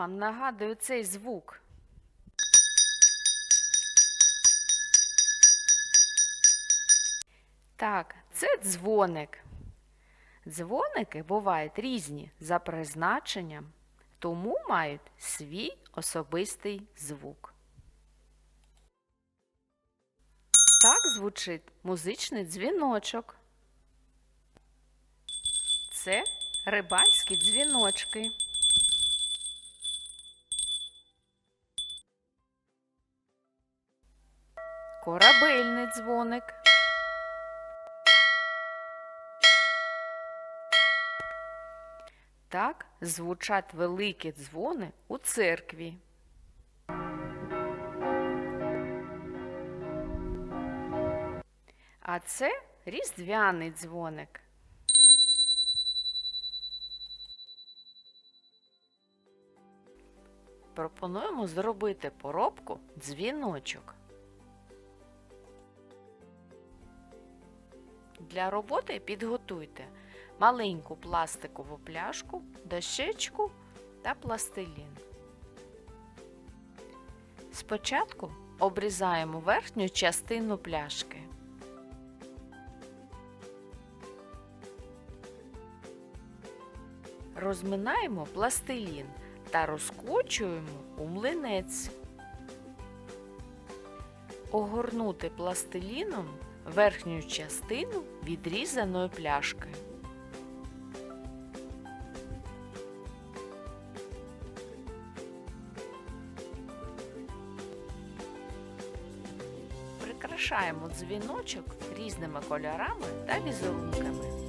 Вам нагадує цей звук? Так, це дзвоник. Дзвоники бувають різні за призначенням, тому мають свій особистий звук. Так звучить музичний дзвіночок. Це рибальські дзвіночки. Корабельний дзвоник. Так звучать великі дзвони у церкві. А це різдвяний дзвоник. Пропонуємо зробити поробку дзвіночок. Для роботи підготуйте маленьку пластикову пляшку, дощечку та пластилін. Спочатку обрізаємо верхню частину пляшки. Розминаємо пластилін та розкочуємо у млинець. Огорнути пластиліном верхню частину відрізаної пляшки. Прикрашаємо дзвіночок різними кольорами та візерунками.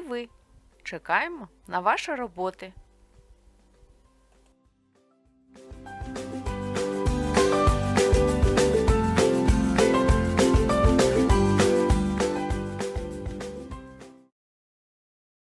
Ви. Чекаємо на ваші роботи.